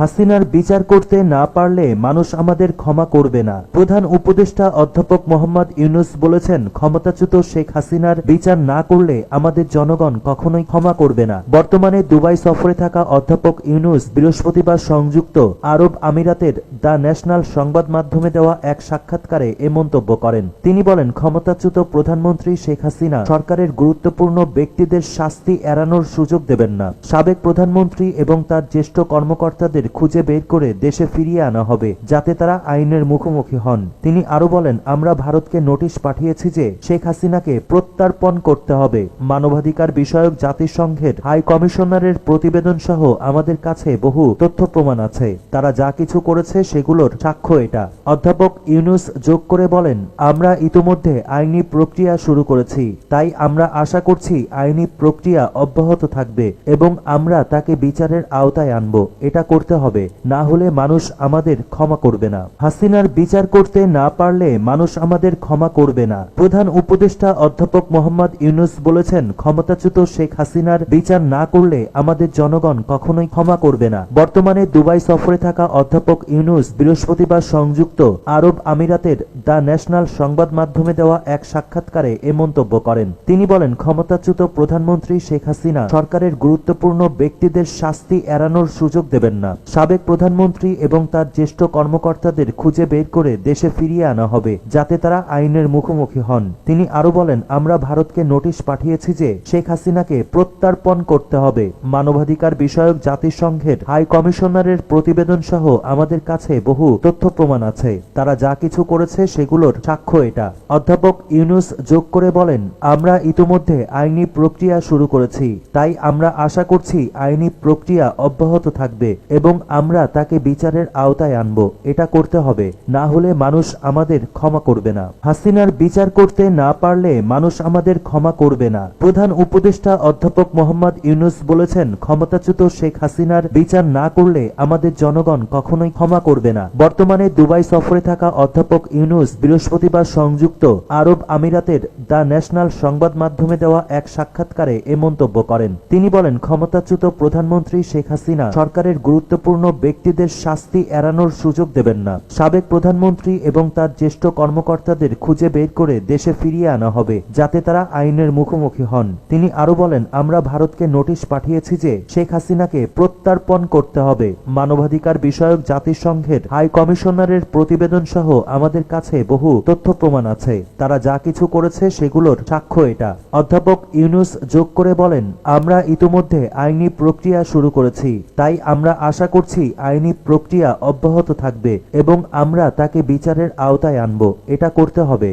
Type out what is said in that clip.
হাসিনার বিচার করতে না পারলে মানুষ আমাদের ক্ষমা করবে না। প্রধান উপদেষ্টা অধ্যাপক মোহাম্মদ ইউনুস বলেছেন, ক্ষমতাচ্যুত শেখ হাসিনার বিচার না করলে আমাদের জনগণ কখনোই ক্ষমা করবে না। বর্তমানে দুবাই সফরে থাকা অধ্যাপক ইউনুস বৃহস্পতিবার সংযুক্ত আরব আমিরাতের দ্য ন্যাশনাল সংবাদ মাধ্যমে দেওয়া এক সাক্ষাৎকারে এ মন্তব্য করেন। তিনি বলেন, ক্ষমতাচ্যুত প্রধানমন্ত্রী শেখ হাসিনা সরকারের গুরুত্বপূর্ণ ব্যক্তিদের শাস্তি এড়ানোর সুযোগ দেবেন না। সাবেক প্রধানমন্ত্রী এবং তার জ্যেষ্ঠ কর্মকর্তাদের খুঁজে বের করে দেশে ফিরিয়ে আনা হবে, যাতে তারা আইনের মুখোমুখি হন। তিনি আরও বলেন, আমরা ভারতকে নোটিশ পাঠিয়েছি যে শেখ হাসিনাকে প্রত্যার্পণ করতে হবে। মানবাধিকার বিষয়ক জাতিসংঘের হাই কমিশনারের প্রতিবেদন সহ আমাদের কাছে বহু তথ্য প্রমাণ আছে। তারা যা কিছু করেছে সেগুলোর সাক্ষ্য এটা। অধ্যাপক ইউনুস যোগ করে বলেন, আমরা ইতোমধ্যে আইনি প্রক্রিয়া শুরু করেছি। তাই আমরা আশা করছি আইনি প্রক্রিয়া অব্যাহত থাকবে এবং আমরা তাকে বিচারের আওতায় আনব। এটা করতে হবে, না হলে মানুষ আমাদের ক্ষমা করবে না। হাসিনার বিচার করতে না পারলে মানুষ আমাদের ক্ষমা করবে না। প্রধান উপদেষ্টা অধ্যাপক মোহাম্মদ ইউনুস বলেছেন, ক্ষমতাচ্যুত শেখ হাসিনার বিচার না করলে আমাদের জনগণ কখনোই ক্ষমা করবে না। বর্তমানে দুবাই সফরে থাকা অধ্যাপক ইউনুস বৃহস্পতিবার সংযুক্ত আরব আমিরাতের দ্য ন্যাশনাল সংবাদ মাধ্যমে দেওয়া এক সাক্ষাৎকারে এ মন্তব্য করেন। তিনি বলেন, ক্ষমতাচ্যুত প্রধানমন্ত্রী শেখ হাসিনা সরকারের গুরুত্বপূর্ণ ব্যক্তিদের শাস্তি এড়ানোর সুযোগ দেবেন না। সাবেক প্রধানমন্ত্রী এবং তার জ্যেষ্ঠ কর্মকর্তাদের খুঁজে বের করে দেশে ফিরিয়ে আনা হবে, যাতে তারা আইনের মুখোমুখি হন। তিনি আরও বলেন, আমরা ভারতকে নোটিশ পাঠিয়েছি যে শেখ হাসিনাকে প্রত্যার্পণ করতে হবে। মানবাধিকার বিষয়ক জাতিসংঘের হাই কমিশনারের প্রতিবেদন সহ আমাদের কাছে বহু তথ্য প্রমাণ আছে। তারা যা কিছু করেছে সেগুলোর সাক্ষ্য এটা। অধ্যাপক ইউনুস যোগ করে বলেন, আমরা ইতোমধ্যে আইনি প্রক্রিয়া শুরু করেছি। তাই আমরা আশা করছি আইনি প্রক্রিয়া অব্যাহত থাকবে এবং আমরা তাকে বিচারের আওতায় আনব। এটা করতে হবে, না হলে মানুষ আমাদের ক্ষমা করবে না। হাসিনার বিচার করতে না পারলে মানুষ আমাদের ক্ষমা করবে না। প্রধান উপদেষ্টা অধ্যাপক মোহাম্মদ ইউনুস বলেছেন, ক্ষমতাচ্যুত শেখ হাসিনার বিচার না করলে আমাদের জনগণ কখনোই ক্ষমা করবে না। বর্তমানে দুবাই সফরে থাকা অধ্যাপক ইউনুস বৃহস্পতিবার সংযুক্ত আরব আমিরাতের দ্য ন্যাশনাল সংবাদ মাধ্যমে দেওয়া এক সাক্ষাৎকারে এ মন্তব্য করেন। তিনি বলেন, ক্ষমতাচ্যুত প্রধানমন্ত্রী শেখ হাসিনা সরকারের গুরুত্বপূর্ণ ব্যক্তিদের শাস্তি এড়ানোর সুযোগ দেবেন না। সাবেক প্রধানমন্ত্রী এবং তার জ্যেষ্ঠ কর্মকর্তাদের খুঁজে বের করে দেশে ফিরিয়ে আনা হবে, যাতে তারা আইনের মুখোমুখি হন। তিনি আরও বলেন, আমরা ভারতকে নোটিশ পাঠিয়েছি যে শেখ হাসিনাকে প্রত্যার্পণ করতে হবে। মানবাধিকার বিষয়ক জাতিসংঘের হাই কমিশনারের প্রতিবেদন সহ আমাদের কাছে বহু তথ্য প্রমাণ আছে। তারা যা কিছু করেছে সেগুলোর সাক্ষ্য এটা। অধ্যাপক ইউনুস যোগ করে বলেন, আমরা ইতোমধ্যে আইনি প্রক্রিয়া শুরু করেছি। তাই আমরা আশা করছি আইনি প্রক্রিয়া অব্যাহত থাকবে এবং আমরা তাকে বিচারের আওতায় আনব। এটা করতে হবে।